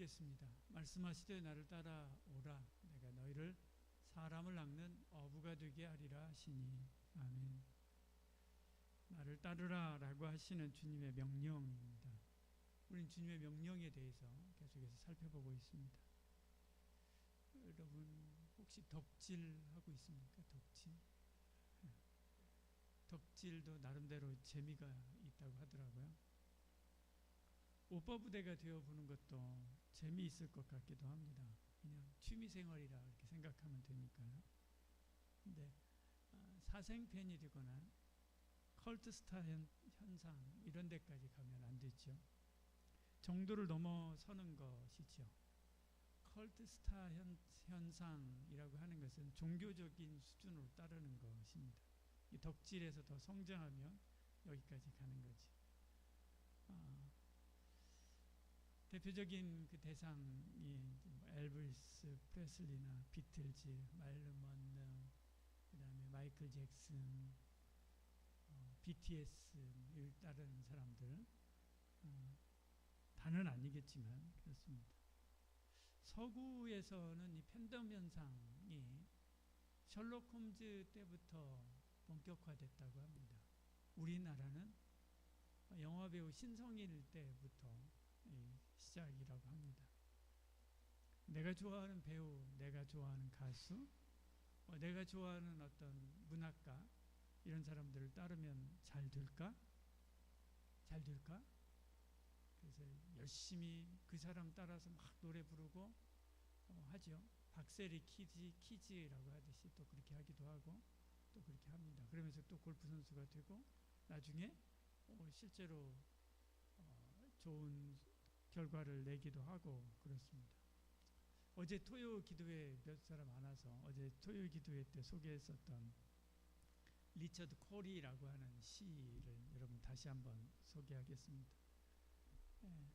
읽겠습니다. 말씀하시되 나를 따라오라 내가 너희를 사람을 낚는 어부가 되게 하리라 하시니 아멘. 나를 따르라라고 하시는 주님의 명령입니다. 우린 주님의 명령에 대해서 계속해서 살펴보고 있습니다. 여러분 혹시 덕질하고 있습니까? 덕질? 덕질도 나름대로 재미가 있다고 하더라고요. 오빠 부대가 되어 보는 것도 재미있을 것 같기도 합니다. 그냥 취미 생활이라 이렇게 생각하면 되니까요. 근데 아, 사생팬이 되거나 컬트 스타 현, 현상 이런 데까지 가면 안 되죠. 정도를 넘어서는 것이죠. 컬트 스타 현, 현상이라고 하는 것은 종교적인 수준으로 따르는 것입니다. 이 덕질에서 더 성장하면 여기까지 가는 거지. 아, 대표적인 그 대상이 뭐 엘비스 프레슬리나 비틀즈, 마일런 먼더, 그다음에 마이클 잭슨, 어, BTS를 따르는 사람들 어, 다는 아니겠지만 그렇습니다. 서구에서는 이 팬덤 현상이 셜록 홈즈 때부터 본격화됐다고 합니다. 우리나라는 영화 배우 신성일 때부터 시작이라고 합니다. 내가 좋아하는 배우, 내가 좋아하는 가수, 어, 내가 좋아하는 어떤 문학가 이런 사람들을 따르면 잘 될까? 잘 될까? 그래서 열심히 그 사람 따라서 막 노래 부르고 어, 하죠. 박세리 키즈, 키즈라고 하듯이 또 그렇게 하기도 하고 또 그렇게 합니다. 그러면서 또 골프 선수가 되고 나중에 어, 실제로 어, 좋은 결과를 내기도 하고 그렇습니다. 어제 토요 기도회 몇 사람 안 와서 어제 토요 기도회 때 소개했었던 리처드 코리라고 하는 시를 여러분 다시 한번 소개하겠습니다. 예,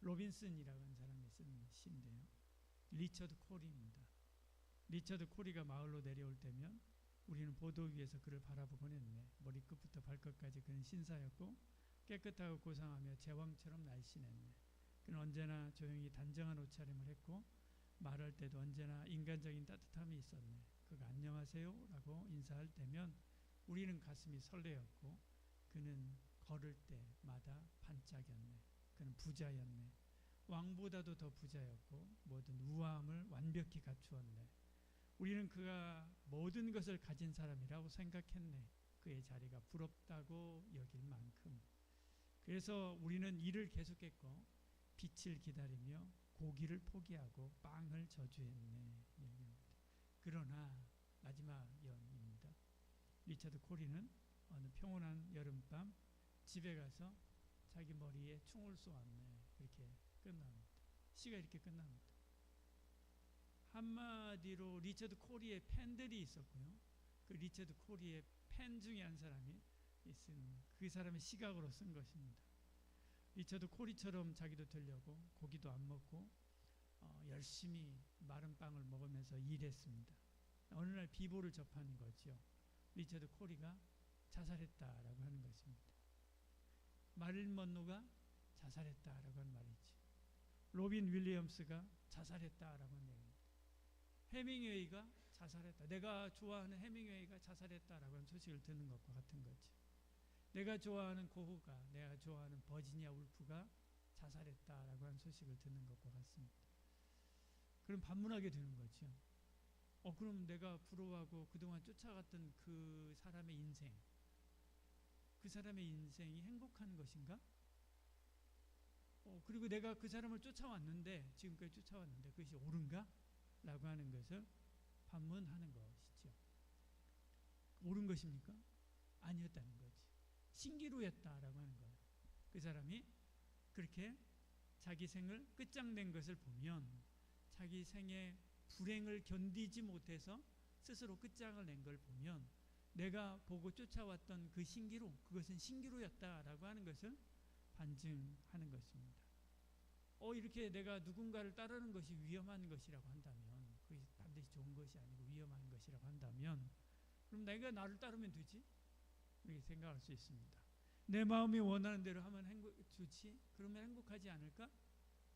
로빈슨이라고 하는 사람이 쓴 시인데요. 리처드 코리입니다. 리처드 코리가 마을로 내려올 때면 우리는 보도 위에서 그를 바라보곤 했네. 머리끝부터 발끝까지 그는 신사였고 깨끗하고 고상하며 제왕처럼 날씬했네. 그는 언제나 조용히 단정한 옷차림을 했고 말할 때도 언제나 인간적인 따뜻함이 있었네. 그가 안녕하세요 라고 인사할 때면 우리는 가슴이 설레었고 그는 걸을 때마다 반짝였네. 그는 부자였네. 왕보다도 더 부자였고 모든 우아함을 완벽히 갖추었네. 우리는 그가 모든 것을 가진 사람이라고 생각했네. 그의 자리가 부럽다고 여길 만큼. 그래서 우리는 일을 계속했고 빛을 기다리며 고기를 포기하고 빵을 저주했네. 그러나 마지막 연입니다. 리차드 코리는 어느 평온한 여름밤 집에 가서 자기 머리에 총을 쏘았네. 이렇게 끝납니다. 시가 이렇게 끝납니다. 한마디로 리처드 코리의 팬들이 있었고요. 그 리처드 코리의 팬 중에 한 사람이 쓴 그 사람의 시각으로 쓴 것입니다. 리처드 코리처럼 자기도 되려고 고기도 안 먹고 어, 열심히 마른 빵을 먹으면서 일했습니다. 어느 날 비보를 접하는 거죠. 리처드 코리가 자살했다라고 하는 것입니다. 마릴 먼노가 자살했다라고 하는 말이지. 로빈 윌리엄스가 자살했다라고 하는 얘기입니다. 해밍웨이가 자살했다. 내가 좋아하는 해밍웨이가 자살했다라고 하는 소식을 듣는 것과 같은 거지. 내가 좋아하는 고흐가, 내가 좋아하는 버지니아 울프가 자살했다라고 하는 소식을 듣는 것과 같습니다. 그럼 반문하게 되는 거죠. 어, 그럼 내가 부러워하고 그동안 쫓아갔던 그 사람의 인생, 그 사람의 인생이 행복한 것인가? 어, 그리고 내가 그 사람을 쫓아왔는데, 지금까지 쫓아왔는데 그것이 옳은가? 라고 하는 것을 반문하는 것이죠. 옳은 것입니까? 아니었다는 거지. 신기루였다라고 하는 거예요. 그 사람이 그렇게 자기 생을 끝장낸 것을 보면 자기 생의 불행을 견디지 못해서 스스로 끝장을 낸 걸 보면 내가 보고 쫓아왔던 그 신기루, 그것은 신기루였다라고 하는 것을 반증하는 것입니다. 어, 이렇게 내가 누군가를 따르는 것이 위험한 것이라고 한다면, 그것이 반드시 좋은 것이 아니고 위험한 것이라고 한다면, 그럼 내가 나를 따르면 되지? 이렇게 생각할 수 있습니다. 내 마음이 원하는 대로 하면 행복, 좋지? 그러면 행복하지 않을까?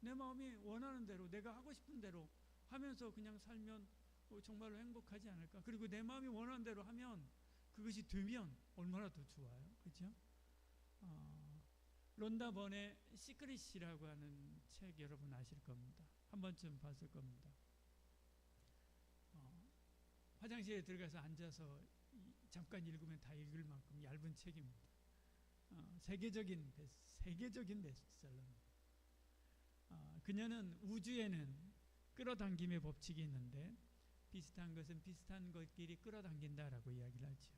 내 마음이 원하는 대로 내가 하고 싶은 대로 하면서 그냥 살면 어, 정말로 행복하지 않을까? 그리고 내 마음이 원하는 대로 하면 그것이 되면 얼마나 더 좋아요. 그렇죠? 어, 론다 번의 시크릿이라고 하는 책 여러분 아실 겁니다. 한 번쯤 봤을 겁니다. 어, 화장실에 들어가서 앉아서 이, 잠깐 읽으면 다 읽을 만큼 얇은 책입니다. 어, 세계적인 세계적인 베스트셀러입니다. 어, 그녀는 우주에는 끌어당김의 법칙이 있는데 비슷한 것은 비슷한 것끼리 끌어당긴다라고 이야기를 하죠.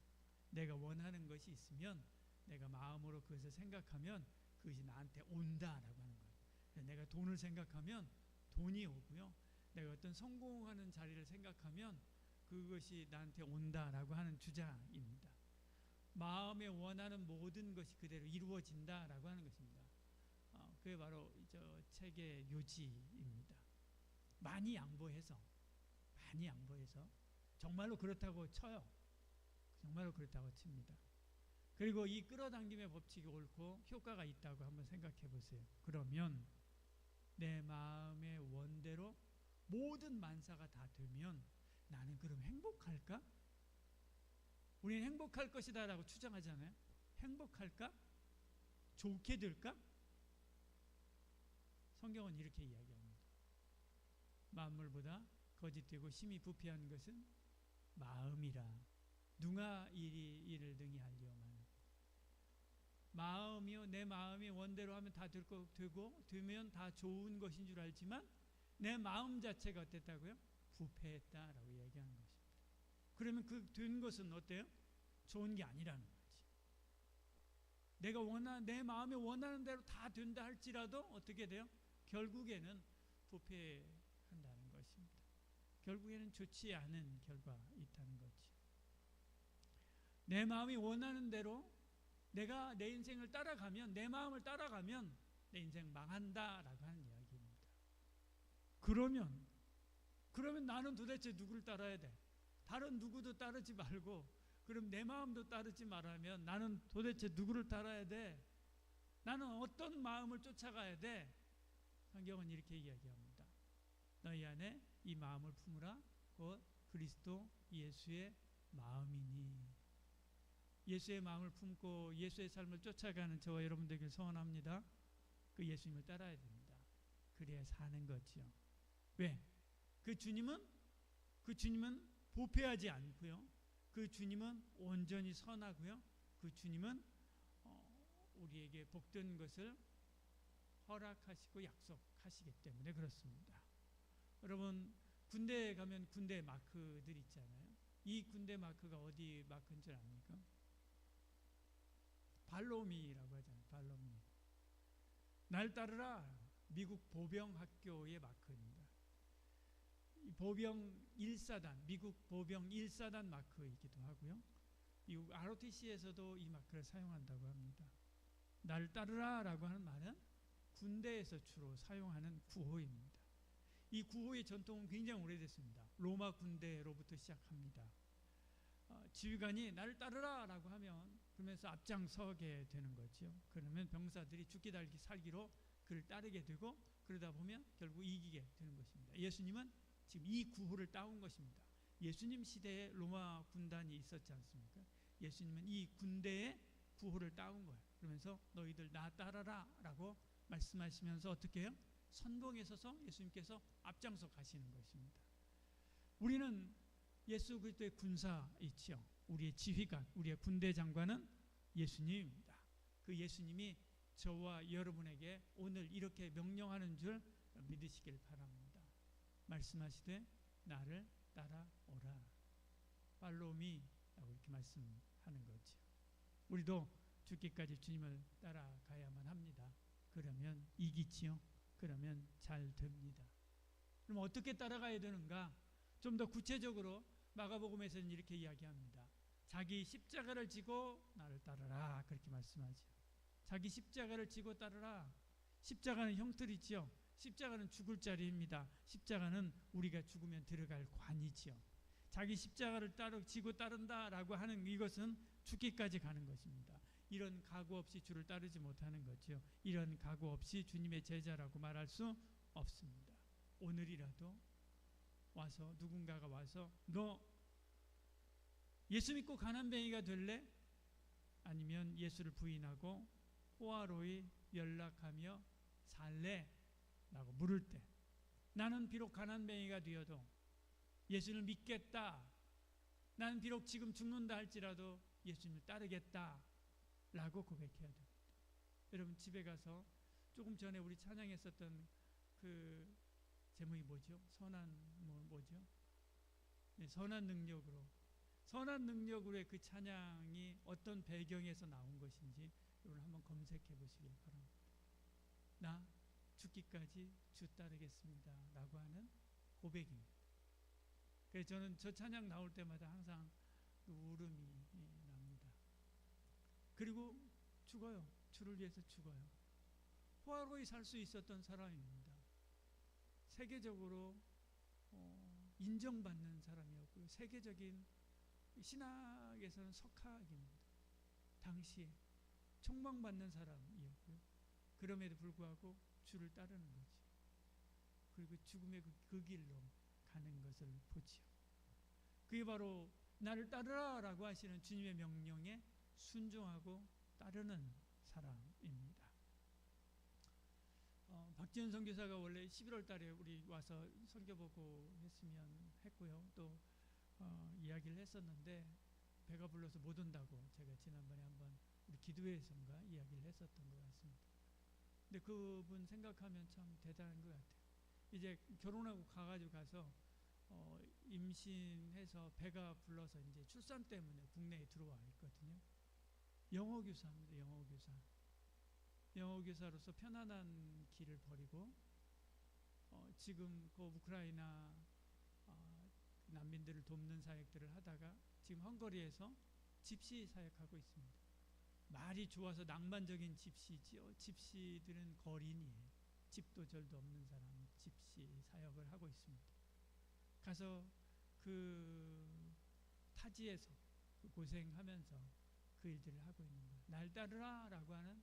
내가 원하는 것이 있으면 내가 마음으로 그것을 생각하면 그것이 나한테 온다라고 하는 거예요. 내가 돈을 생각하면 돈이 오고요. 내가 어떤 성공하는 자리를 생각하면 그것이 나한테 온다라고 하는 주장입니다. 마음에 원하는 모든 것이 그대로 이루어진다라고 하는 것입니다. 어, 그게 바로 저 책의 요지입니다. 많이 양보해서 많이 양보해서 정말로 그렇다고 쳐요. 정말로 그렇다고 칩니다. 그리고 이 끌어당김의 법칙이 옳고 효과가 있다고 한번 생각해 보세요. 그러면 내 마음의 원대로 모든 만사가 다 되면 나는 그럼 행복할까? 우리는 행복할 것이다 라고 추정하잖아요. 행복할까? 좋게 될까? 성경은 이렇게 이야기합니다. 만물보다 거짓되고 심히 부패한 것은 마음이라 누가 이리 이를 능히 알리오만 마음이요 내 마음이 원대로 하면 다 될 거 되고 되면 다 좋은 것인 줄 알지만 내 마음 자체가 어땠다고요? 부패했다라고. 그러면 그 된 것은 어때요? 좋은 게 아니라는 거지. 내가 원하 내 마음에 원하는 대로 다 된다 할지라도 어떻게 돼요? 결국에는 부패한다는 것입니다. 결국에는 좋지 않은 결과 있다는 거지. 내 마음이 원하는 대로 내가 내 인생을 따라가면 내 마음을 따라가면 내 인생 망한다라고 하는 이야기입니다. 그러면 그러면 나는 도대체 누구를 따라야 돼? 다른 누구도 따르지 말고 그럼 내 마음도 따르지 말하면 나는 도대체 누구를 따라야 돼? 나는 어떤 마음을 쫓아가야 돼? 성경은 이렇게 이야기합니다. 너희 안에 이 마음을 품으라 곧 그리스도 예수의 마음이니 예수의 마음을 품고 예수의 삶을 쫓아가는 저와 여러분들에게 소원합니다. 그 예수님을 따라야 됩니다. 그래야 사는 거지요. 왜? 그 주님은 그 주님은 부패하지 않고요. 그 주님은 온전히 선하고요. 그 주님은 어, 우리에게 복된 것을 허락하시고 약속하시기 때문에 그렇습니다. 여러분 군대에 가면 군대 마크들 있잖아요. 이 군대 마크가 어디 마크인 줄 압니까? 발로미라고 하잖아요. 발로미. 날 따르라. 미국 보병 학교의 마크입니다. 보병 1사단, 미국 보병 1사단 마크이기도 하고요. 미국 ROTC에서도 이 마크를 사용한다고 합니다. 날 따르라 라고 하는 말은 군대에서 주로 사용하는 구호입니다. 이 구호의 전통은 굉장히 오래됐습니다. 로마 군대로부터 시작합니다. 어, 지휘관이 나를 따르라 라고 하면 그러면서 앞장서게 되는 거죠. 그러면 병사들이 죽기 달기 살기로 그를 따르게 되고 그러다 보면 결국 이기게 되는 것입니다. 예수님은 지금 이 구호를 따온 것입니다. 예수님 시대에 로마 군단이 있었지 않습니까? 예수님은 이 군대의 구호를 따온 거예요. 그러면서 너희들 나 따라라라고 말씀하시면서 어떻게 해요? 선봉에 서서 예수님께서 앞장서 가시는 것입니다. 우리는 예수 그리스도의 군사 있지요. 우리의 지휘관, 우리의 군대 장관은 예수님입니다. 그 예수님이 저와 여러분에게 오늘 이렇게 명령하는 줄 믿으시길 바랍니다. 말씀하시되 나를 따라오라. 팔로미라고 이렇게 말씀하는 거죠. 우리도 죽기까지 주님을 따라가야만 합니다. 그러면 이기지요. 그러면 잘 됩니다. 그럼 어떻게 따라가야 되는가? 좀 더 구체적으로 마가복음에서는 이렇게 이야기합니다. 자기 십자가를 지고 나를 따르라 그렇게 말씀하죠. 자기 십자가를 지고 따르라. 십자가는 형틀이지요. 십자가는 죽을 자리입니다. 십자가는 우리가 죽으면 들어갈 관이지요. 자기 십자가를 따르 지고 따른다라고 하는 이것은 죽기까지 가는 것입니다. 이런 각오 없이 주를 따르지 못하는 거죠. 이런 각오 없이 주님의 제자라고 말할 수 없습니다. 오늘이라도 와서 누군가가 와서 너 예수 믿고 가난뱅이가 될래? 아니면 예수를 부인하고 호화로이 연락하며 살래? 라고 물을 때 나는 비록 가난뱅이가 되어도 예수를 믿겠다. 나는 비록 지금 죽는다 할지라도 예수님을 따르겠다. 라고 고백해야 됩니다. 여러분 집에 가서 조금 전에 우리 찬양했었던 그 제목이 뭐죠? 선한 뭐, 뭐죠? 네, 선한 능력으로 선한 능력으로의 그 찬양이 어떤 배경에서 나온 것인지 여러분 한번 검색해 보시길 바랍니다. 나 죽기까지 주 따르겠습니다. 라고 하는 고백입니다. 그래서 저는 저 찬양 나올 때마다 항상 그 울음이 납니다. 그리고 죽어요. 주를 위해서 죽어요. 호화로이 살 수 있었던 사람입니다. 세계적으로 어, 인정받는 사람이었고요. 세계적인 신학에서는 석학입니다. 당시에 총망받는 사람이었고요. 그럼에도 불구하고 주를 따르는 거죠. 그리고 죽음의 그, 그 길로 가는 것을 보지요. 그게 바로 나를 따르라라고 하시는 주님의 명령에 순종하고 따르는 사람입니다. 어, 박지현 선교사가 원래 11월 달에 우리 와서 선교 보고 했으면 했고요. 또 어, 이야기를 했었는데 배가 불러서 못 온다고 제가 지난번에 한번 우리 기도회에선가 이야기를 했었던 것 같습니다. 근데 그분 생각하면 참 대단한 것 같아요. 이제 결혼하고 가가지고 가서 어, 임신해서 배가 불러서 이제 출산 때문에 국내에 들어와 있거든요. 영어 교사입니다. 영어 교사. 영어 교사로서 편안한 길을 버리고 어, 지금 그 우크라이나 어, 난민들을 돕는 사역들을 하다가 지금 헝거리에서 집시 사역하고 있습니다. 말이 좋아서 낭만적인 집시지요. 집시들은 거린이에요. 집도 절도 없는 사람 집시 사역을 하고 있습니다. 가서 그 타지에서 그 고생하면서 그 일들을 하고 있는 거예요. 날 따르라 라고 하는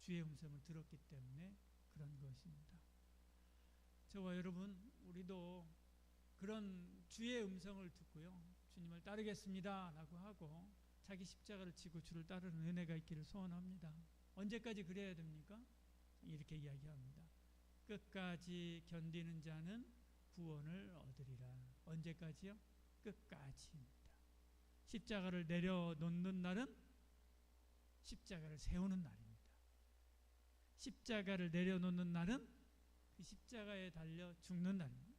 주의 음성을 들었기 때문에 그런 것입니다. 저와 여러분, 우리도 그런 주의 음성을 듣고요. 주님을 따르겠습니다. 라고 하고 자기 십자가를 지고 주를 따르는 은혜가 있기를 소원합니다. 언제까지 그래야 됩니까? 이렇게 이야기합니다. 끝까지 견디는 자는 구원을 얻으리라. 언제까지요? 끝까지입니다. 십자가를 내려놓는 날은 십자가를 세우는 날입니다. 십자가를 내려놓는 날은 그 십자가에 달려 죽는 날입니다.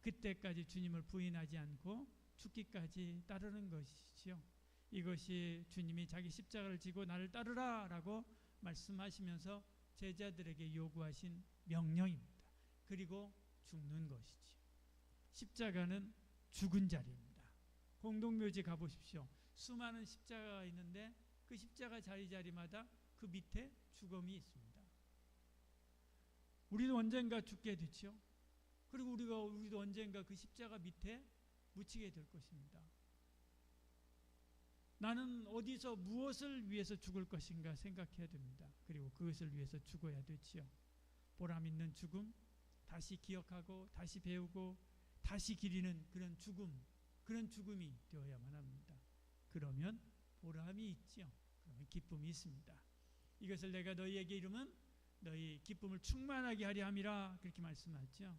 그때까지 주님을 부인하지 않고 죽기까지 따르는 것이지요. 이것이 주님이 자기 십자가를 지고 나를 따르라 라고 말씀하시면서 제자들에게 요구하신 명령입니다. 그리고 죽는 것이지요. 십자가는 죽은 자리입니다. 공동묘지 가보십시오. 수많은 십자가가 있는데 그 십자가 자리 자리마다 그 밑에 죽음이 있습니다. 우리도 언젠가 죽게 되죠. 그리고 우리가 우리도 언젠가 그 십자가 밑에 묻히게 될 것입니다. 나는 어디서 무엇을 위해서 죽을 것인가 생각해야 됩니다. 그리고 그것을 위해서 죽어야 되지요. 보람 있는 죽음, 다시 기억하고 다시 배우고 다시 기리는 그런 죽음, 그런 죽음이 되어야만 합니다. 그러면 보람이 있지요. 그러면 기쁨이 있습니다. 이것을 내가 너희에게 이루면 너희 기쁨을 충만하게 하려 함이라 그렇게 말씀하죠.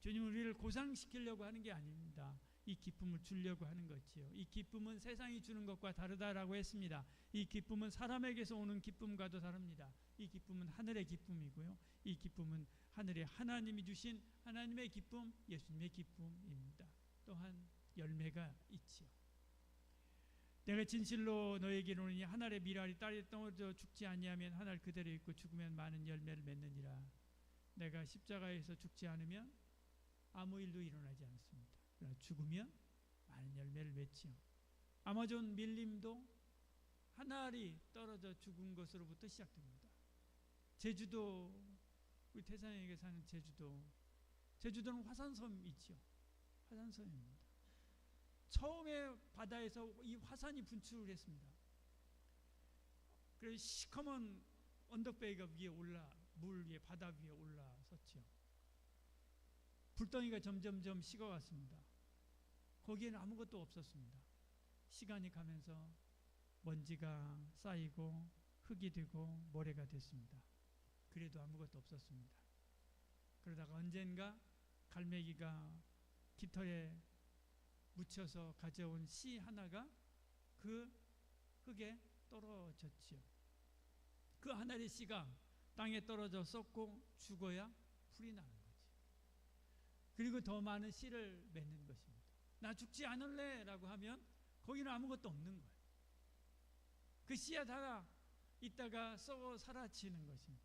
주님은 우리를 고상시키려고 하는 게 아닙니다. 이 기쁨을 주려고 하는 거지요. 이 기쁨은 세상이 주는 것과 다르다라고 했습니다. 이 기쁨은 사람에게서 오는 기쁨과도 다릅니다. 이 기쁨은 하늘의 기쁨이고요. 이 기쁨은 하늘의 하나님이 주신 하나님의 기쁨, 예수님의 기쁨입니다. 또한 열매가 있지요. 내가 진실로 너에게 한 알의 미랄이 땅에 떨어져 죽지 아니하면 한알 그대로 있고 죽으면 많은 열매를 맺느니라. 내가 십자가에서 죽지 않으면 아무 일도 일어나지 않습니다. 그러나 죽으면 많은 열매를 맺지요. 아마존 밀림도 한 알이 떨어져 죽은 것으로부터 시작됩니다. 제주도 우리 태산에게 사는 제주도 제주도는 화산섬이지요. 화산섬입니다. 처음에 바다에서 이 화산이 분출을 했습니다. 그래서 시커먼 언덕배기가 위에 올라 물 위에 바다 위에 올라섰죠. 불덩이가 점점점 식어갔습니다. 거기에는 아무것도 없었습니다. 시간이 가면서 먼지가 쌓이고 흙이 되고 모래가 됐습니다. 그래도 아무것도 없었습니다. 그러다가 언젠가 갈매기가 깃털에 묻혀서 가져온 씨 하나가 그 흙에 떨어졌지요. 그 하나의 씨가 땅에 떨어져 썩고 죽어야 풀이 나는 거지. 그리고 더 많은 씨를 맺는 것입니다. 나 죽지 않을래 라고 하면 거기는 아무것도 없는 거예요. 그 씨앗 하나 있다가 썩어 사라지는 것입니다.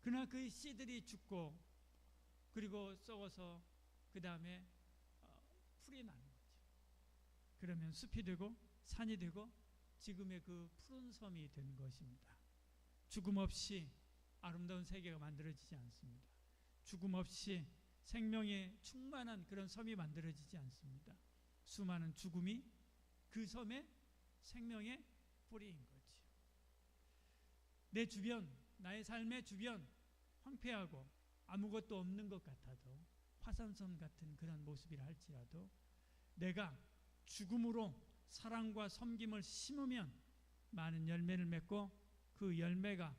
그러나 그 씨들이 죽고 그리고 썩어서 그 다음에 어, 풀이 나는 거죠. 그러면 숲이 되고 산이 되고 지금의 그 푸른 섬이 된 것입니다. 죽음 없이 아름다운 세계가 만들어지지 않습니다. 죽음 없이 생명에 충만한 그런 섬이 만들어지지 않습니다. 수많은 죽음이 그 섬의 생명의 뿌리인 거지요. 내 주변, 나의 삶의 주변 황폐하고 아무것도 없는 것 같아도 화산섬 같은 그런 모습이라 할지라도 내가 죽음으로 사랑과 섬김을 심으면 많은 열매를 맺고 그 열매가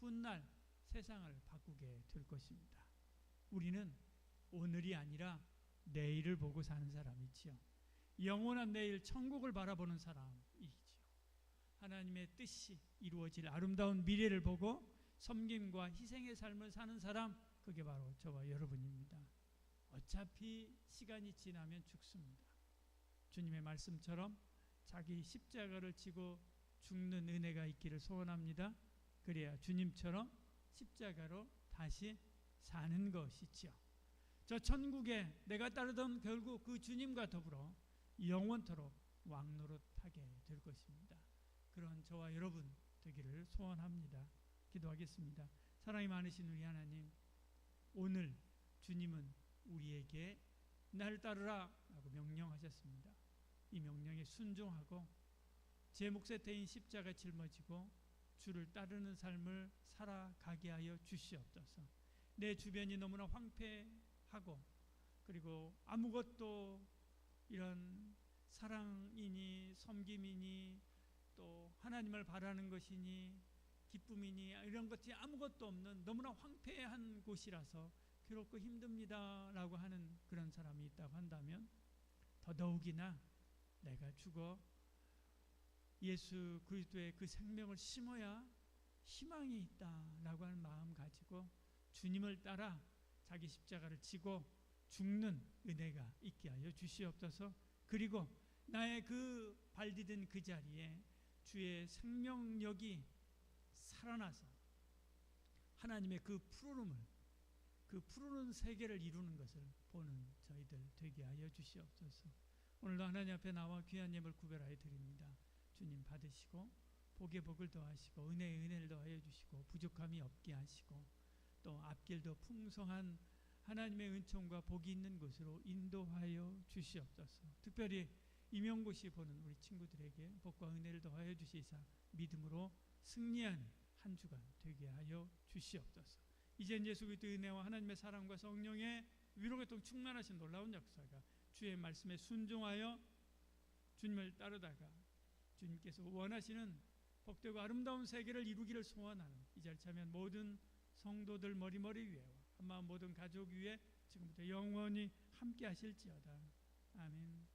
훗날 세상을 바꾸게 될 것입니다. 우리는 오늘이 아니라 내일을 보고 사는 사람이지요. 영원한 내일 천국을 바라보는 사람이지요. 하나님의 뜻이 이루어질 아름다운 미래를 보고 섬김과 희생의 삶을 사는 사람 그게 바로 저와 여러분입니다. 어차피 시간이 지나면 죽습니다. 주님의 말씀처럼 자기 십자가를 지고 죽는 은혜가 있기를 소원합니다. 그래야 주님처럼 십자가로 다시 사는 것이지요. 저 천국에 내가 따르던 결국 그 주님과 더불어 영원토록 왕노릇하게 될 것입니다. 그런 저와 여러분 되기를 소원합니다. 기도하겠습니다. 사랑이 많으신 우리 하나님, 오늘 주님은 우리에게 날 따르라 라고 명령하셨습니다. 이 명령에 순종하고 제 몫에 대인 십자가 짊어지고 주를 따르는 삶을 살아가게 하여 주시옵소서. 내 주변이 너무나 황폐 하고 그리고 아무것도 이런 사랑이니 섬김이니 또 하나님을 바라는 것이니 기쁨이니 이런 것이 아무것도 없는 너무나 황폐한 곳이라서 괴롭고 힘듭니다 라고 하는 그런 사람이 있다고 한다면 더더욱이나 내가 죽어 예수 그리스도의 그 생명을 심어야 희망이 있다 라고 하는 마음 가지고 주님을 따라 자기 십자가를 지고 죽는 은혜가 있게 하여 주시옵소서. 그리고 나의 그 발디딘 그 자리에 주의 생명력이 살아나서 하나님의 그 푸르름을 그 푸르른 세계를 이루는 것을 보는 저희들 되게 하여 주시옵소서. 오늘도 하나님 앞에 나와 귀한 예물 구별하여 드립니다. 주님 받으시고 복의 복을 더하시고 은혜의 은혜를 더하여 주시고 부족함이 없게 하시고 또 앞길도 풍성한 하나님의 은총과 복이 있는 곳으로 인도하여 주시옵소서. 특별히 임용고시 보는 우리 친구들에게 복과 은혜를 더하여 주시사 믿음으로 승리한 한 주간 되게 하여 주시옵소서. 이젠 예수 그리스도의 은혜와 하나님의 사랑과 성령의 위로가 또 충만하신 놀라운 역사가 주의 말씀에 순종하여 주님을 따르다가 주님께서 원하시는 복되고 아름다운 세계를 이루기를 소원하는 이 자리 참여한 모든 성도들 머리머리 위에 한마음 모든 가족 위에 지금부터 영원히 함께 하실지어다. 아멘.